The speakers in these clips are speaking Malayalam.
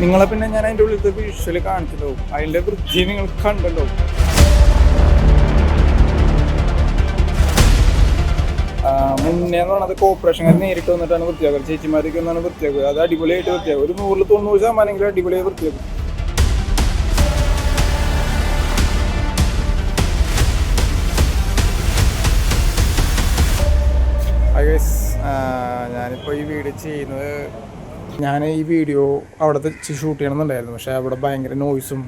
നിങ്ങളെ പിന്നെ ഞാൻ അതിന്റെ ഉള്ളിലത്തെ വിഷ്വൽ കാണിച്ചിട്ടുണ്ടാവും അതിന്റെ വൃത്തി നിങ്ങൾ കണ്ടല്ലോ. മുന്നേ എന്ന് പറഞ്ഞത് കോർപ്പറേഷൻകാർ നേരിട്ട് വന്നിട്ടാണ് വൃത്തിയാക്കുക ചേച്ചിമാരൊക്കെ ഒന്നാണ് വൃത്തിയാക്കുക. അത് അടിപൊളിയായിട്ട് വൃത്തിയാക്കുക. ഒരു നൂറിൽ തൊണ്ണൂറ് ശതമാനമെങ്കിലും അടിപൊളിയായി വൃത്തിയാക്കും. ഞാനിപ്പോൾ ഈ വീട് ചെയ്യുന്നത് ഞാൻ ഈ വീഡിയോ അവിടുത്തെ ഷൂട്ട് ചെയ്യണമെന്നുണ്ടായിരുന്നു. പക്ഷേ അവിടെ ഭയങ്കര നോയ്സും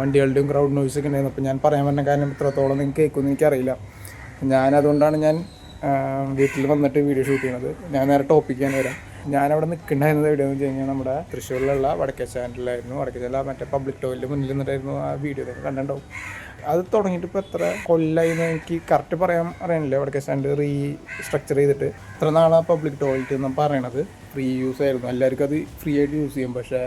വണ്ടികളുടെയും ക്രൗഡ് നോയ്സൊക്കെ ഉണ്ടായിരുന്നു. അപ്പോൾ ഞാൻ പറയാൻ പറഞ്ഞ കാര്യം എത്രത്തോളം നിങ്ങൾക്ക് കേൾക്കുമെന്ന് എനിക്കറിയില്ല. ഞാൻ അതുകൊണ്ടാണ് ഞാൻ വീട്ടിൽ വന്നിട്ട് വീഡിയോ ഷൂട്ട് ചെയ്യണത്. ഞാൻ നേരെ ടോപ്പിക്ക് തന്നെ വരാം. ഞാനവിടെ നിൽക്കുന്നുണ്ടായിരുന്നത് എവിടെയെന്ന് വെച്ച് കഴിഞ്ഞാൽ നമ്മുടെ തൃശ്ശൂരിലുള്ള വടക്കേ ചാനലിലായിരുന്നു. വടക്കേ ചാനൽ മറ്റേ പബ്ലിക് ടോയിലിന്റെ മുന്നിൽ നിന്നിട്ടായിരുന്നു ആ വീഡിയോ കണ്ടിട്ടുണ്ടാവും. അത് തുടങ്ങിയിട്ട് ഇപ്പോൾ എത്ര കൊല്ലായി എന്ന് എനിക്ക് കറക്റ്റ് പറയാൻ അറിയണില്ല വടക്കേ സ്റ്റാൻഡ് റീ സ്ട്രക്ചർ ചെയ്തിട്ട്. ഇത്ര നാളാണ് പബ്ലിക് ടോയ്ലറ്റ് എന്ന് പറയണത്? ഫ്രീ യൂസ് ആയിരുന്നു. എല്ലാവർക്കും അത് ഫ്രീ ആയിട്ട് യൂസ് ചെയ്യും. പക്ഷേ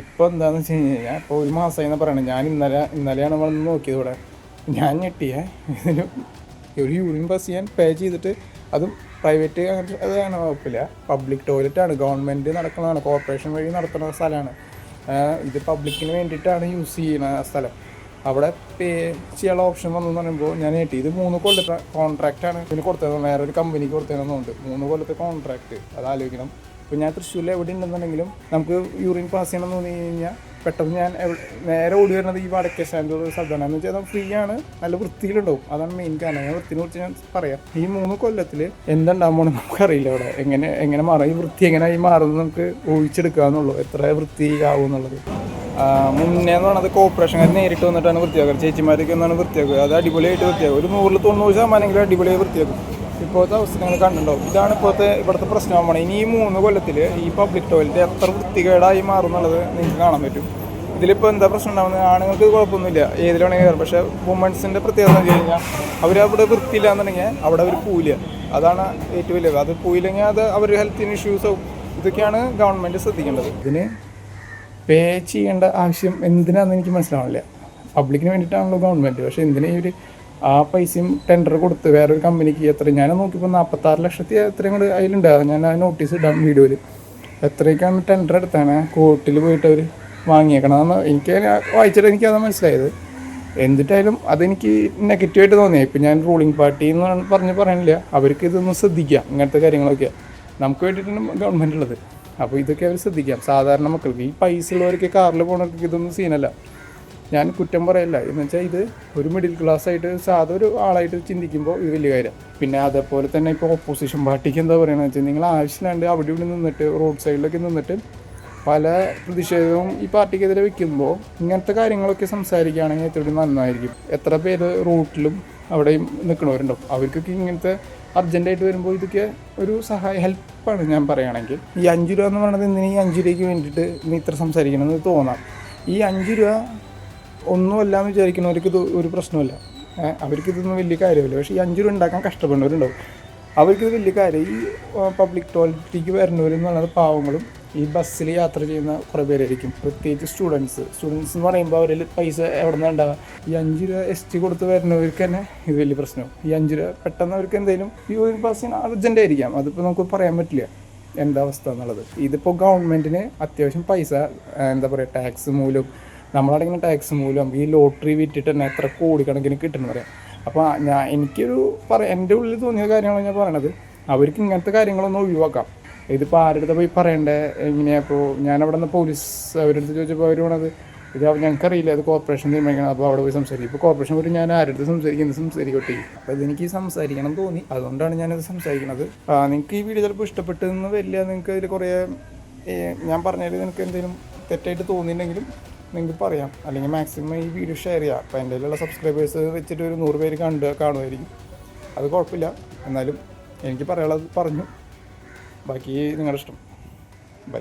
ഇപ്പോൾ എന്താണെന്ന് വെച്ച് കഴിഞ്ഞ് കഴിഞ്ഞാൽ ഇപ്പോൾ ഒരു മാസമായി എന്ന് പറയണത്. ഞാൻ ഇന്നലെ ഇന്നലെയാണ് വന്ന് നോക്കിയത് ഇവിടെ ഞാൻ ഞെട്ടിയ. ഇതിന് ഒരു യൂറിൻ ബസ് ചെയ്യാൻ പേ ചെയ്തിട്ട് അതും പ്രൈവറ്റ് അങ്ങനത്തെ അതാണ് കുഴപ്പമില്ല. പബ്ലിക് ടോയ്ലറ്റാണ് ഗവൺമെന്റ് നടക്കുന്നതാണ്. കോർപ്പറേഷൻ വഴി നടത്തുന്ന സ്ഥലമാണ്. ഇത് പബ്ലിക്കിന് വേണ്ടിയിട്ടാണ് യൂസ് ചെയ്യുന്ന സ്ഥലം. അവിടെ പേ ചെയ്യാനുള്ള ഓപ്ഷൻ വന്നു പറയുമ്പോൾ ഞാൻ ഏട്ടി ഇത് മൂന്ന് കൊല്ലത്തെ കോൺട്രാക്റ്റാണ് ഇതിന് കൊടുത്തത് വേറെ ഒരു കമ്പനിക്ക് കൊടുത്തതെന്നുണ്ട്. മൂന്ന് കൊല്ലത്തെ കോൺട്രാക്റ്റ് അത് ആലോചിക്കണം. ഇപ്പോൾ ഞാൻ തൃശ്ശൂരിൽ എവിടെ ഉണ്ടെന്നുണ്ടെങ്കിലും നമുക്ക് യൂറിൻ പാസ് ചെയ്യണം എന്ന് തോന്നി കഴിഞ്ഞാൽ പെട്ടെന്ന് ഞാൻ നേരെ ഓടി വരുന്നത് ഈ വടക്കേ സ്റ്റാൻഡ് സ്ഥലത്താണ്. എന്ന് വെച്ചാൽ ഫ്രീ ആണ്. നല്ല വൃത്തിയിലുണ്ടാവും. അതാണ് മെയിൻ കാരണം. ഞാൻ വൃത്തിനെ കുറിച്ച് ഞാൻ പറയാം. ഈ മൂന്ന് കൊല്ലത്തിൽ എന്തുണ്ടാകാൻ പോണെന്ന് നമുക്കറിയില്ല അവിടെ. എങ്ങനെ എങ്ങനെ മാറും? ഈ വൃത്തി എങ്ങനെ ഈ മാറുന്നത് നമുക്ക് ഊഹിച്ചെടുക്കാന്നുള്ളൂ. എത്ര വൃത്തിയാവും എന്നുള്ളത്. മുന്നേ എന്ന് പറഞ്ഞത് കോർപ്പറേഷൻകാർ നേരിട്ട് വന്നിട്ടാണ് വൃത്തിയാക്കുക ചേച്ചിമാരൊക്കെ ഒന്നാണ് വൃത്തിയാക്കുക. അത് അടിപൊളിയായിട്ട് വൃത്തിയാക്കും. ഒരു നൂറിൽ തൊണ്ണൂറ് ശതമാനമെങ്കിലും അടിപൊളിയായി വൃത്തിയാക്കും. ഇപ്പോഴത്തെ അവസ്ഥ നിങ്ങൾ കണ്ടിട്ടുണ്ടാവും. ഇതാണ് ഇപ്പോഴത്തെ ഇവിടുത്തെ പ്രശ്നമാണ് ഇനി ഈ മൂന്ന് കൊല്ലത്തിൽ ഈ പബ്ലിക് ടോയ്ലറ്റ് എത്ര വൃത്തികേടായി മാറും എന്നുള്ളത് നിങ്ങൾക്ക് കാണാൻ പറ്റും. ഇതിലിപ്പോൾ എന്താ പ്രശ്നം ഉണ്ടാകുന്നത് ആണുങ്ങൾക്ക് കുഴപ്പമൊന്നുമില്ല. ഏതിലാണെങ്കിൽ കയറും. പക്ഷേ വുമൻസിന്റെ പ്രത്യേകത എന്ന് വെച്ച് കഴിഞ്ഞാൽ അവരവിടെ വൃത്തിയില്ല എന്നുണ്ടെങ്കിൽ അവിടെ അവർ പോയില്ല അതാണ് ഏറ്റവും വലിയത് അത് പോയില്ലെങ്കിൽ അത് അവർ ഹെൽത്തിന് ഇഷ്യൂസോ ഇതൊക്കെയാണ് ഗവൺമെന്റ് ശ്രദ്ധിക്കേണ്ടത്. ഇതിന് പേ ചെയ്യേണ്ട ആവശ്യം എന്തിനാണെന്ന് എനിക്ക് മനസ്സിലാവില്ല പബ്ലിക്കിന് വേണ്ടിയിട്ടാണല്ലോ ഗവൺമെന്റ് പക്ഷേ എന്തിനാ ഒരു ആ പൈസയും ടെൻഡർ കൊടുത്ത് വേറൊരു കമ്പനിക്ക് എത്ര ഞാൻ നോക്കിയപ്പോൾ നാൽപ്പത്താറ് ലക്ഷത്തി എത്രയും കൂടെ അതിലുണ്ടാകും ഞാൻ ആ നോട്ടീസ് ഇടാം വീഡിയോയിൽ എത്രയൊക്കെയാണ് ടെൻഡർ എടുത്താണ് കോർട്ടിൽ പോയിട്ട് അവർ വാങ്ങിയേക്കണമെന്ന് എനിക്ക് വായിച്ചിട്ട് എനിക്കത് മനസ്സിലായത്. എന്നിട്ടായാലും അതെനിക്ക് നെഗറ്റീവായിട്ട് തോന്നിയത് ഇപ്പം ഞാൻ റൂളിംഗ് പാർട്ടി എന്ന് പറഞ്ഞ് പറയാനില്ല അവർക്ക് ഇതൊന്നും ശ്രദ്ധിക്കാം ഇങ്ങനത്തെ കാര്യങ്ങളൊക്കെ. നമുക്ക് വേണ്ടിയിട്ടാണ് ഗവൺമെന്റ് ഉള്ളത്. അപ്പോൾ ഇതൊക്കെ അവർ ശ്രദ്ധിക്കാം. സാധാരണ മക്കൾക്ക് ഈ പൈസ ഉള്ളവർക്ക് കാറിൽ പോകണവർക്ക് ഇതൊന്നും സീനല്ല. ഞാൻ കുറ്റം പറയല്ല. എന്ന് വെച്ചാൽ ഇത് ഒരു മിഡിൽ ക്ലാസ് ആയിട്ട് സാധാ ഒരു ആളായിട്ട് ചിന്തിക്കുമ്പോൾ ഇത് വലിയ കാര്യം. പിന്നെ അതേപോലെ തന്നെ ഇപ്പോൾ ഓപ്പോസിഷൻ പാർട്ടിക്ക് എന്താ പറയുന്നത് വെച്ചാൽ നിങ്ങൾ ആവശ്യമില്ലാണ്ട് അവിടെ ഇവിടെ നിന്നിട്ട് റോഡ് സൈഡിലൊക്കെ നിന്നിട്ട് പല പ്രതിഷേധവും ഈ പാർട്ടിക്കെതിരെ വെക്കുമ്പോൾ ഇങ്ങനത്തെ കാര്യങ്ങളൊക്കെ സംസാരിക്കുകയാണെങ്കിൽ എത്ര നന്നായിരിക്കും. എത്ര പേര് റൂട്ടിലും അവിടെയും നിൽക്കണവരുണ്ടാവും അവർക്കൊക്കെ ഇങ്ങനത്തെ അർജന്റായിട്ട് വരുമ്പോൾ ഇതൊക്കെ ഒരു സഹായ ഹെൽപ്പാണ് ഞാൻ പറയുകയാണെങ്കിൽ. ഈ അഞ്ച് രൂപ എന്ന് പറയുന്നത് ഇന്ന് ഈ അഞ്ച് രൂപയ്ക്ക് വേണ്ടിയിട്ട് നീ ഇത്ര സംസാരിക്കണമെന്ന് തോന്നാം. ഈ അഞ്ച് രൂപ ഒന്നുമല്ല എന്ന് വിചാരിക്കുന്നവർക്ക് ഇത് ഒരു പ്രശ്നമില്ല അവർക്ക് ഇതൊന്നും വലിയ കാര്യമില്ല. പക്ഷേ ഈ അഞ്ച് രൂപ ഉണ്ടാക്കാൻ കഷ്ടപ്പെടുന്നവരുണ്ടാവും. അവർക്കിത് വലിയ കാര്യം. ഈ പബ്ലിക് ടോയ്ലറ്റിലേക്ക് വരുന്നവരെന്ന് പറയുന്നത് പാവങ്ങളും ഈ ബസ്സിൽ യാത്ര ചെയ്യുന്ന കുറേ പേരായിരിക്കും. പ്രത്യേകിച്ച് സ്റ്റുഡൻസ് സ്റ്റുഡൻസ് എന്ന് പറയുമ്പോൾ അവരിൽ പൈസ എവിടെ നിന്നാണ് ഈ അഞ്ച് രൂപ എസ് ടി കൊടുത്ത് വരുന്നവർക്ക് തന്നെ ഇത് വലിയ പ്രശ്നവും ഈ അഞ്ച് രൂപ പെട്ടെന്ന് അവർക്ക് എന്തെങ്കിലും ഈ ഒരു ബസ്സിന് അർജന്റ് ആയിരിക്കാം. അതിപ്പോൾ നമുക്ക് പറയാൻ പറ്റില്ല എന്താ അവസ്ഥ എന്നുള്ളത്. ഇതിപ്പോൾ ഗവൺമെന്റിന് അത്യാവശ്യം പൈസ എന്താ പറയുക ടാക്സ് മൂലം നമ്മളടങ്ങുന്ന ടാക്സ് മൂലം ഈ ലോട്ടറി വിറ്റിട്ട് തന്നെ എത്ര കോടിക്കണക്കിന് കിട്ടുന്നു പറയാം. അപ്പോൾ ഞാൻ എനിക്കൊരു പറ എന്റെ ഉള്ളിൽ തോന്നിയ കാര്യങ്ങളാണ് ഞാൻ പറയണത്. അവർക്ക് ഇങ്ങനത്തെ കാര്യങ്ങളൊന്നും ഒഴിവാക്കാം. ഇതിപ്പോൾ ആരുടെ പോയി പറയണ്ടേ? എങ്ങനെയാ ഇപ്പോൾ ഞാൻ അവിടെ നിന്ന് പോലീസ് അവരുടെ അടുത്ത് ചോദിച്ചപ്പോൾ അവർ പറഞ്ഞത് ഇത് ഞങ്ങൾക്കറിയില്ല അത് കോർപ്പറേഷൻ തീരുമാനിക്കണം അപ്പോൾ അവിടെ പോയി സംസാരിക്കും. ഇപ്പോൾ കോർപ്പറേഷൻ പോയി ഞാൻ ആരുടെ സംസാരിക്കുന്നത് സംസാരിക്കട്ടെ അപ്പോൾ ഇതെനിക്ക് സംസാരിക്കണം തോന്നി. അതുകൊണ്ടാണ് ഞാനത് സംസാരിക്കുന്നത് നിങ്ങൾക്ക് ഈ വീഡിയോ ചിലപ്പോൾ ഇഷ്ടപ്പെട്ടെന്ന് വരില്ല നിങ്ങൾക്ക് ഇതിൽ കുറേ ഞാൻ പറഞ്ഞാൽ നിങ്ങൾക്ക് എന്തെങ്കിലും തെറ്റായിട്ട് തോന്നിയിട്ടുണ്ടെങ്കിലും നിങ്ങൾക്ക് പറയാം. അല്ലെങ്കിൽ മാക്സിമം ഈ വീഡിയോ ഷെയർ ചെയ്യാം. അപ്പോൾ എന്റെ കയ്യിലുള്ള സബ്സ്ക്രൈബേഴ്സ് വെച്ചിട്ട് ഒരു നൂറ് പേര് കണ്ട് കാണുമായിരിക്കും. അത് കുഴപ്പമില്ല. എന്നാലും എനിക്ക് പറയാനുള്ളത് പറഞ്ഞു. ബാക്കി നിങ്ങളുടെ ഇഷ്ടം. ബൈ.